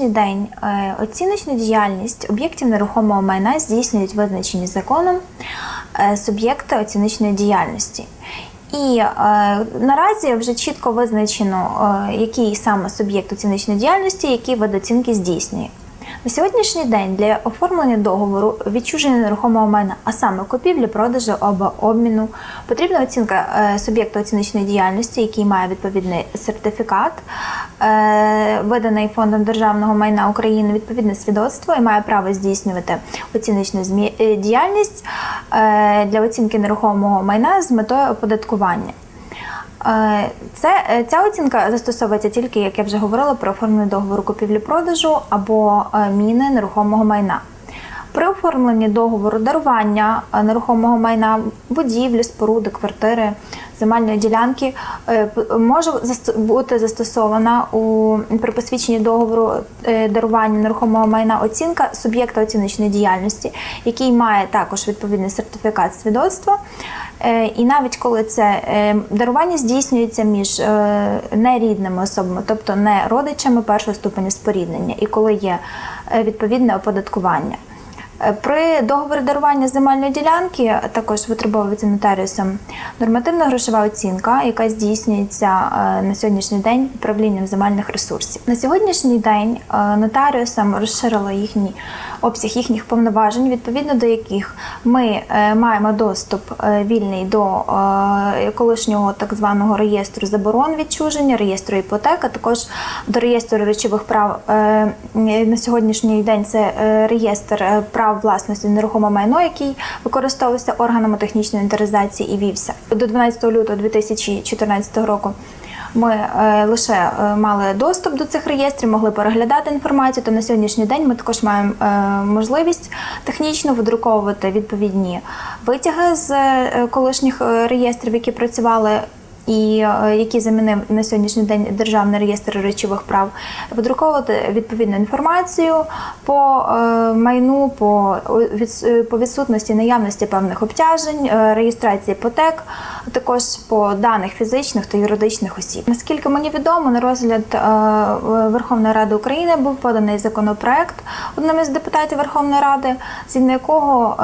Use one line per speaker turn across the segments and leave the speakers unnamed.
сьогоднішній день е, оціночну діяльність об'єктів нерухомого майна здійснюють визначені законом е, суб'єкти оціночної діяльності. І е, наразі вже чітко визначено, е, який саме суб'єкт оціночної діяльності, який вид оцінки здійснює. На сьогоднішній день для оформлення договору відчуження нерухомого майна, а саме купівлі, продажу або обміну, потрібна оцінка е, суб'єкту оціночної діяльності, який має відповідний сертифікат, е, виданий фондом державного майна України, відповідне свідоцтво і має право здійснювати оціночну е, діяльність для оцінки нерухомого майна з метою оподаткування. Е, Це, е, ця оцінка застосовується тільки, як я вже говорила, при оформленні договору купівлі-продажу або е, міни нерухомого майна. При оформленні договору дарування нерухомого майна, будівлі, споруди, квартири, земельної ділянки е, може бути застосована у при посвідченні договору е, дарування нерухомого майна оцінка суб'єкта оціночної діяльності, який має також відповідний сертифікат свідоцтва. Е, І навіть коли це дарування здійснюється між нерідними особами, тобто не родичами першого ступеня споріднення, і коли є відповідне оподаткування. Е, При договорі дарування земельної ділянки також витребовується нотаріусом нормативна грошова оцінка, яка здійснюється е, на сьогоднішній день управлінням земельних ресурсів. На сьогоднішній день е, нотаріусам розширила їхній обсяг їхніх повноважень, відповідно до яких ми маємо доступ вільний до колишнього так званого реєстру заборон відчуження, реєстру іпотека, також до реєстру речових прав на сьогоднішній день це реєстр е, прав власності нерухоме майно, який використовувався органами технічної інвентаризації і вівся до 12 лютого 2014 року. Ми е, лише е, мали доступ до цих реєстрів, могли переглядати інформацію. То на сьогоднішній день ми також маємо е, можливість технічно видруковувати відповідні витяги з колишніх реєстрів, які працювали. І е, які замінив на сьогоднішній день державний реєстр речових прав, видруковувати відповідну інформацію по е, майну, е, по відсутності наявності певних обтяжень, реєстрації іпотек, також по даних фізичних та юридичних осіб. Наскільки мені відомо, на розгляд Верховної Ради України був поданий законопроект одним із депутатів Верховної Ради, згідно якого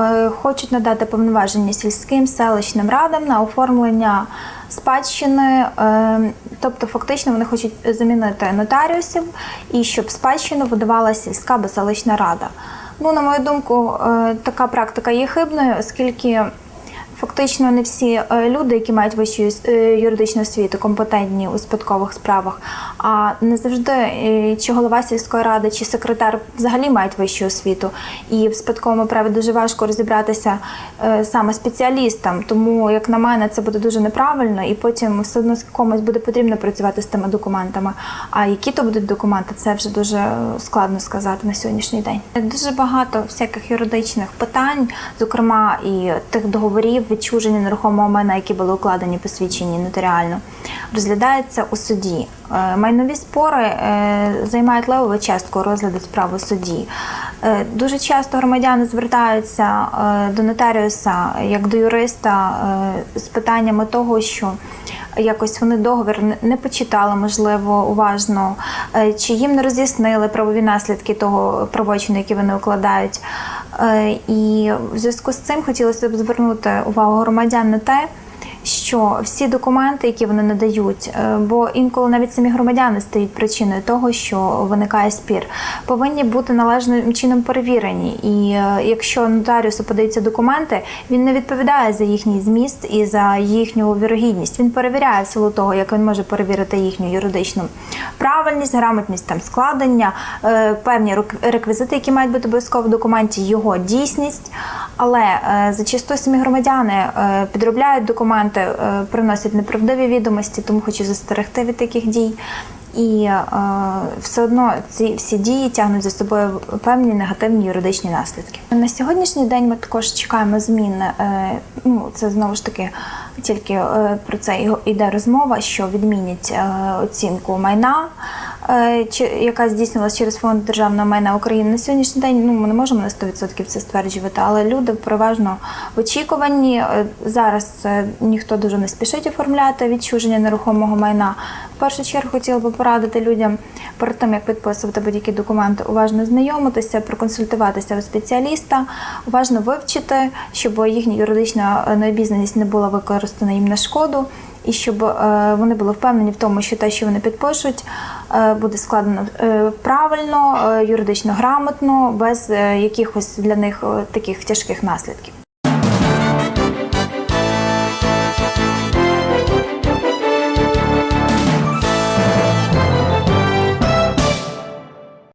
хочуть надати повноваження сільським селищним радам на оформлення спадщини, е, тобто фактично вони хочуть замінити нотаріусів і щоб спадщину видавала сільська безселична рада. Ну, на мою думку, е, така практика є хибною, оскільки фактично не всі е, люди, які мають вищу е, юридичну освіту, компетентні у спадкових справах, а не завжди е, чи голова сільської ради, чи секретар взагалі мають вищу освіту. І в спадковому праві дуже важко розібратися саме спеціалістам. Тому, як на мене, це буде дуже неправильно, і потім все одно комусь буде потрібно працювати з тими документами. А які то будуть документи, це вже дуже складно сказати на сьогоднішній день. Дуже багато всяких юридичних питань, зокрема і тих договорів відчуження нерухомого майна, які були укладені посвідчені нотаріально, розглядаються у суді. Е, Майнові спори е, займають левову частку розгляду справи у суді. Е, Дуже часто громадяни звертаються до нотаріуса як до юриста з питаннями того, що якось вони договір не- почитали, можливо, уважно, чи їм не роз'яснили правові наслідки того правочину, який вони укладають. Е, І в зв'язку з цим хотілося б звернути увагу громадян на те, що всі документи, які вони надають, е, бо інколи навіть самі громадяни стають причиною того, що виникає спір, повинні бути належним чином перевірені. І е, якщо нотаріусу подаються документи, він не відповідає за їхній зміст і за їхню вірогідність. Він перевіряє в силу того, як він може перевірити їхню юридичну правильність, грамотність там складення, е, певні рек- реквізити, які мають бути обов'язково в документі, його дійсність. Але зачасту самі громадяни підробляють документи, приносять неправдиві відомості, тому хочу застерегти від таких дій. І е, все одно ці всі дії тягнуть за собою певні негативні юридичні наслідки. На сьогоднішній день ми також чекаємо змін. Е, ну це знову ж таки тільки е, про це йде розмова, що відмінять е, оцінку майна, е, яка здійснювалася через фонд державного майна України. На сьогоднішній день ну ми не можемо на 100% це стверджувати, але люди переважно в очікуванні. Е, Зараз е, ніхто дуже не спішить оформляти відчуження нерухомого майна. В першу чергу хотіла би порадити людям перед тим, як підписувати будь-які документи, уважно знайомитися, проконсультуватися у спеціаліста, уважно вивчити, щоб їхня юридична е, необізнаність не була використана їм на шкоду. І щоб е, вони були впевнені в тому, що те, що вони підпишуть, е, буде складено е, правильно, юридично грамотно, без якихось для них таких тяжких наслідків.